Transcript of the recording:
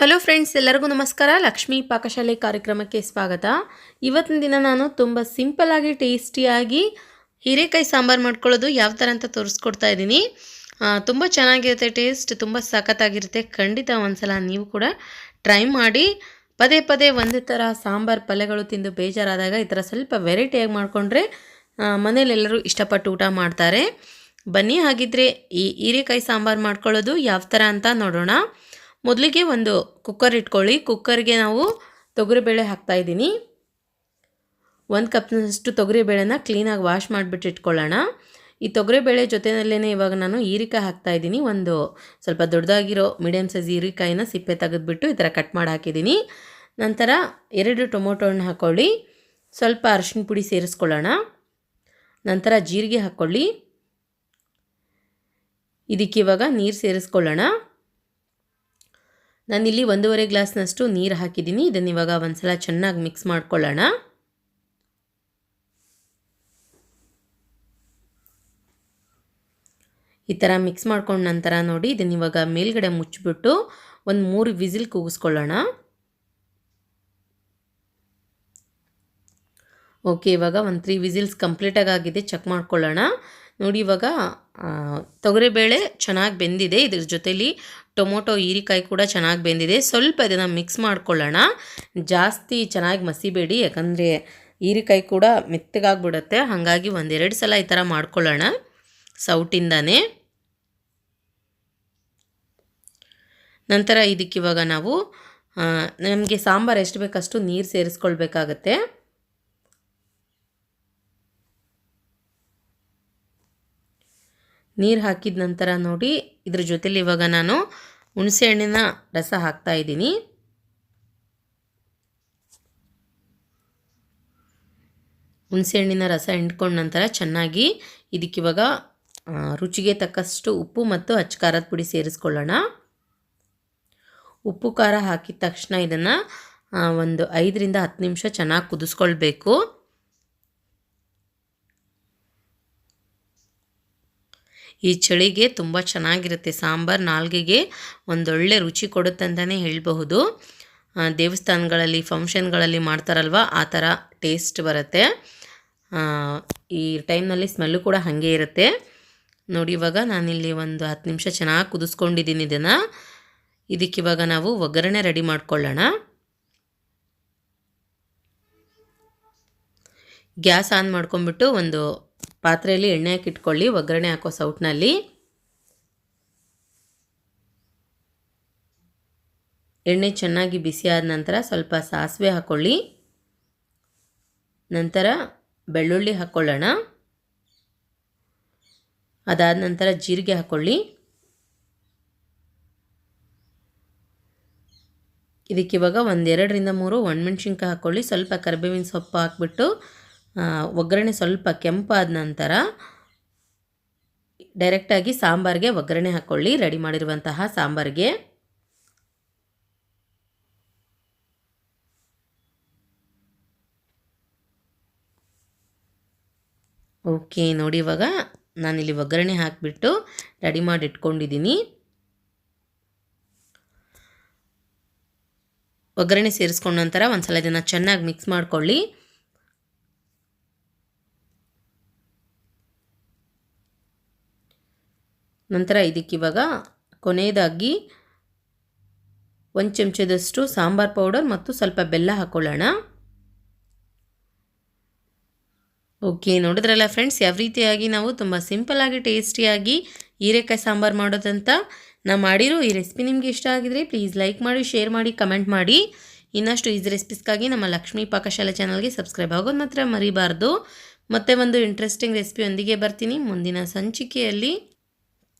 Hello friends ಎಲ್ಲರಿಗೂ ನಮಸ್ಕಾರ. ಲಕ್ಷ್ಮೀ ಪಾಕಶಾಲೆ ಕಾರ್ಯಕ್ರಮಕ್ಕೆ ಸ್ವಾಗತ. ಇವತ್ತಿನ ದಿನ ನಾನು ತುಂಬ ಸಿಂಪಲ್ಲಾಗಿ ಟೇಸ್ಟಿಯಾಗಿ ಹೀರೆಕಾಯಿ ಸಾಂಬಾರು ಮಾಡ್ಕೊಳ್ಳೋದು ಯಾವ ಥರ ಅಂತ ತೋರಿಸ್ಕೊಡ್ತಾ ಇದ್ದೀನಿ. ತುಂಬ ಚೆನ್ನಾಗಿರುತ್ತೆ ಟೇಸ್ಟ್ ತುಂಬ ಸಖತ್ತಾಗಿರುತ್ತೆ. ಖಂಡಿತ ಒಂದ್ಸಲ ನೀವು ಕೂಡ ಟ್ರೈ ಮಾಡಿ. ಪದೇ ಪದೇ ಒಂದೇ ಥರ ಸಾಂಬಾರು ಪಲ್ಯಗಳು ತಿಂದು ಬೇಜಾರಾದಾಗ ಈ ಥರ ಸ್ವಲ್ಪ ವೆರೈಟಿಯಾಗಿ ಮಾಡಿಕೊಂಡ್ರೆ ಮನೇಲೆಲ್ಲರೂ ಇಷ್ಟಪಟ್ಟು ಊಟ ಮಾಡ್ತಾರೆ. ಬನ್ನಿ, ಹಾಗಿದ್ರೆ ಈ ಹೀರೆಕಾಯಿ ಸಾಂಬಾರು ಮಾಡ್ಕೊಳ್ಳೋದು ಯಾವ ಥರ ಅಂತ ನೋಡೋಣ. ಮೊದಲಿಗೆ ಒಂದು ಕುಕ್ಕರ್ ಇಟ್ಕೊಳ್ಳಿ. ಕುಕ್ಕರ್ಗೆ ನಾವು ತೊಗರಿಬೇಳೆ ಹಾಕ್ತಾಯಿದ್ದೀನಿ ಒಂದು ಕಪ್ನಷ್ಟು ತೊಗರಿಬೇಳೆನ ಕ್ಲೀನಾಗಿ ವಾಶ್ ಮಾಡಿಬಿಟ್ಟು ಇಟ್ಕೊಳ್ಳೋಣ. ಈ ತೊಗರಿಬೇಳೆ ಜೊತೆಯಲ್ಲೇ ಇವಾಗ ನಾನು ಹೀರಿಕಾಯಿ ಹಾಕ್ತಾಯಿದ್ದೀನಿ ಒಂದು ಸ್ವಲ್ಪ ದೊಡ್ಡದಾಗಿರೋ ಮೀಡಿಯಮ್ ಸೈಜ್ ಹೀರಿಕಾಯಿನ ಸಿಪ್ಪೆ ತೆಗೆದುಬಿಟ್ಟು ಈ ಥರ ಕಟ್ ಮಾಡಿ ಹಾಕಿದ್ದೀನಿ. ನಂತರ ಎರಡು ಟೊಮೊಟೊ ಹಣ್ಣು ಹಾಕ್ಕೊಳ್ಳಿ ಸ್ವಲ್ಪ ಅರಿಶಿನ ಪುಡಿ ಸೇರಿಸ್ಕೊಳ್ಳೋಣ. ನಂತರ ಜೀರಿಗೆ ಹಾಕ್ಕೊಳ್ಳಿ ಇದಕ್ಕಿವಾಗ ನೀರು ಸೇರಿಸ್ಕೊಳ್ಳೋಣ. ನಾನಿಲ್ಲಿ ಒಂದೂವರೆ ಗ್ಲಾಸ್ನಷ್ಟು ನೀರು ಹಾಕಿದ್ದೀನಿ. ಇದನ್ನು ಇವಾಗ ಒಂದ್ಸಲ ಚೆನ್ನಾಗಿ ಮಿಕ್ಸ್ ಮಾಡ್ಕೊಳ್ಳೋಣ. ಈ ಥರ ಮಿಕ್ಸ್ ಮಾಡ್ಕೊಂಡ ನಂತರ ನೋಡಿ, ಇದನ್ನು ಇವಾಗ ಮೇಲ್ಗಡೆ ಮುಚ್ಚಿಬಿಟ್ಟು ಒಂದು ಮೂರು ವಿಸಿಲ್ ಕೂಗಿಸ್ಕೊಳ್ಳೋಣ. ಓಕೆ ಇವಾಗ ಒಂದು ತ್ರೀ ವಿಸಿಲ್ಸ್ ಕಂಪ್ಲೀಟಾಗಿ ಆಗಿದೆ ಚೆಕ್ ಮಾಡ್ಕೊಳ್ಳೋಣ. ನೋಡಿ ಇವಾಗ ತೊಗರಿಬೇಳೆ ಚೆನ್ನಾಗಿ ಬೆಂದಿದೆ. ಇದ್ರ ಜೊತೇಲಿ ಟೊಮೊಟೊ ಹೀರಿಕಾಯಿ ಕೂಡ ಚೆನ್ನಾಗಿ ಬೆಂದಿದೆ. ಸ್ವಲ್ಪ ಇದನ್ನು ಮಿಕ್ಸ್ ಮಾಡ್ಕೊಳ್ಳೋಣ. ಜಾಸ್ತಿ ಚೆನ್ನಾಗಿ ಮಸಿಬೇಡಿ, ಯಾಕಂದರೆ ಹೀರಿಕಾಯಿ ಕೂಡ ಮೆತ್ತಗಾಗ್ಬಿಡುತ್ತೆ. ಹಾಗಾಗಿ ಒಂದೆರಡು ಸಲ ಈ ಥರ ಮಾಡ್ಕೊಳ್ಳೋಣ ಸೌಟಿಂದನೇ. ನಂತರ ಇದಕ್ಕಿವಾಗ ನಾವು ನಮಗೆ ಸಾಂಬಾರು ಎಷ್ಟು ಬೇಕಷ್ಟು ನೀರು ಸೇರಿಸ್ಕೊಳ್ಬೇಕಾಗತ್ತೆ. ನೀರು ಹಾಕಿದ ನಂತರ ನೋಡಿ ಇದ್ರ ಜೊತೇಲಿ ಇವಾಗ ನಾನು ಹುಣಸೆ ಹಣ್ಣಿನ ರಸ ಹಾಕ್ತಾ ಇದ್ದೀನಿ. ಹುಣಸೆ ಹಣ್ಣಿನ ರಸ ಹಿಂಡ್ಕೊಂಡ ನಂತರ ಚೆನ್ನಾಗಿ ಇದಕ್ಕಿವಾಗ ರುಚಿಗೆ ತಕ್ಕಷ್ಟು ಉಪ್ಪು ಮತ್ತು ಅಚ್ಚಕಾರದ ಪುಡಿ ಸೇರಿಸ್ಕೊಳ್ಳೋಣ. ಉಪ್ಪು ಖಾರ ಹಾಕಿದ ತಕ್ಷಣ ಇದನ್ನು ಒಂದು ಐದರಿಂದ ಹತ್ತು ನಿಮಿಷ ಚೆನ್ನಾಗಿ ಕುದಿಸ್ಕೊಳ್ಬೇಕು. ಈ ಚಳಿಗೆ ತುಂಬ ಚೆನ್ನಾಗಿರುತ್ತೆ. ಸಾಂಬಾರು ನಾಲ್ಗೆಗೆ ಒಂದೊಳ್ಳೆ ರುಚಿ ಕೊಡುತ್ತೆ ಅಂತಲೇ ಹೇಳಬಹುದು. ದೇವಸ್ಥಾನಗಳಲ್ಲಿ, ಫಂಕ್ಷನ್ಗಳಲ್ಲಿ ಮಾಡ್ತಾರಲ್ವ? ಆ ಥರ ಟೇಸ್ಟ್ ಬರುತ್ತೆ. ಈ ಟೈಮ್ನಲ್ಲಿ ಸ್ಮೆಲ್ಲು ಕೂಡ ಹಾಗೆ ಇರುತ್ತೆ. ನೋಡಿ, ಇವಾಗ ನಾನಿಲ್ಲಿ ಒಂದು ಹತ್ತು ನಿಮಿಷ ಚೆನ್ನಾಗಿ ಕುದಿಸ್ಕೊಂಡಿದ್ದೀನಿ ಇದನ್ನು. ಇದಕ್ಕಿವಾಗ ನಾವು ಒಗ್ಗರಣೆ ರೆಡಿ ಮಾಡ್ಕೊಳ್ಳೋಣ. ಗ್ಯಾಸ್ ಆನ್ ಮಾಡ್ಕೊಂಬಿಟ್ಟು ಒಂದು ಪಾತ್ರೆಯಲ್ಲಿ ಎಣ್ಣೆ ಹಾಕಿಟ್ಕೊಳ್ಳಿ, ಒಗ್ಗರಣೆ ಹಾಕೋ ಸೌಟ್ನಲ್ಲಿ. ಎಣ್ಣೆ ಚೆನ್ನಾಗಿ ಬಿಸಿ ಆದ ನಂತರ ಸ್ವಲ್ಪ ಸಾಸಿವೆ ಹಾಕ್ಕೊಳ್ಳಿ ನಂತರ ಬೆಳ್ಳುಳ್ಳಿ ಹಾಕ್ಕೊಳ್ಳೋಣ ಅದಾದ ನಂತರ ಜೀರಿಗೆ ಹಾಕ್ಕೊಳ್ಳಿ ಇದಕ್ಕಿವಾಗ ಒಂದೆರಡರಿಂದ ಮೂರು ಒಣಮೆಣ್ಸಿನ್ಕಾಯಿ ಹಾಕ್ಕೊಳ್ಳಿ ಸ್ವಲ್ಪ ಕರಿಬೇವಿನ ಸೊಪ್ಪು ಹಾಕ್ಬಿಟ್ಟು ಒಗ್ಗರಣೆ ಸ್ವಲ್ಪ ಕೆಂಪಾದ ನಂತರ ಡೈರೆಕ್ಟಾಗಿ ಸಾಂಬಾರಿಗೆ ಒಗ್ಗರಣೆ ಹಾಕ್ಕೊಳ್ಳಿ ರೆಡಿ ಮಾಡಿರುವಂತಹ ಸಾಂಬಾರಿಗೆ. ಓಕೆ ನೋಡಿ ಇವಾಗ ನಾನಿಲ್ಲಿ ಒಗ್ಗರಣೆ ಹಾಕಿಬಿಟ್ಟು ರೆಡಿ ಮಾಡಿ ಇಟ್ಕೊಂಡಿದ್ದೀನಿ ಒಗ್ಗರಣೆ ಸೇರಿಸ್ಕೊಂಡ ನಂತರ ಒಂದು ಸಲ ಇದನ್ನು ಚೆನ್ನಾಗಿ ಮಿಕ್ಸ್ ಮಾಡ್ಕೊಳ್ಳಿ. ನಂತರ ಇದಕ್ಕಿವಾಗ ಕೊನೆಯದಾಗಿ ಒಂದು ಚಮಚದಷ್ಟು ಸಾಂಬಾರ್ ಪೌಡರ್ ಮತ್ತು ಸ್ವಲ್ಪ ಬೆಲ್ಲ ಹಾಕ್ಕೊಳ್ಳೋಣ ಓಕೆ, ನೋಡಿದ್ರಲ್ಲ ಫ್ರೆಂಡ್ಸ್ ಯಾವ ರೀತಿಯಾಗಿ ನಾವು ತುಂಬ ಸಿಂಪಲ್ಲಾಗಿ ಟೇಸ್ಟಿಯಾಗಿ ಹೀರೆಕಾಯಿ ಸಾಂಬಾರು ಮಾಡೋದಂತ ನಾ ಮಾಡಿರೋ ಈ ರೆಸಿಪಿ ನಿಮಗೆ ಇಷ್ಟ ಆಗಿದ್ರೆ ಪ್ಲೀಸ್ ಲೈಕ್ ಮಾಡಿ ಶೇರ್ ಮಾಡಿ ಕಮೆಂಟ್ ಮಾಡಿ. ಇನ್ನಷ್ಟು ಈಸಿ ರೆಸಿಪೀಸ್ಗಾಗಿ ನಮ್ಮ ಲಕ್ಷ್ಮೀ ಪಾಕಶಾಲೆ ಚಾನಲ್ಗೆ ಸಬ್ಸ್ಕ್ರೈಬ್ ಆಗೋದು ಮಾತ್ರ ಮರಿಬಾರ್ದು. ಮತ್ತೆ ಒಂದು ಇಂಟ್ರೆಸ್ಟಿಂಗ್ ರೆಸಿಪಿಯೊಂದಿಗೆ ಬರ್ತೀನಿ. ಮುಂದಿನ ಸಂಚಿಕೆಯಲ್ಲಿ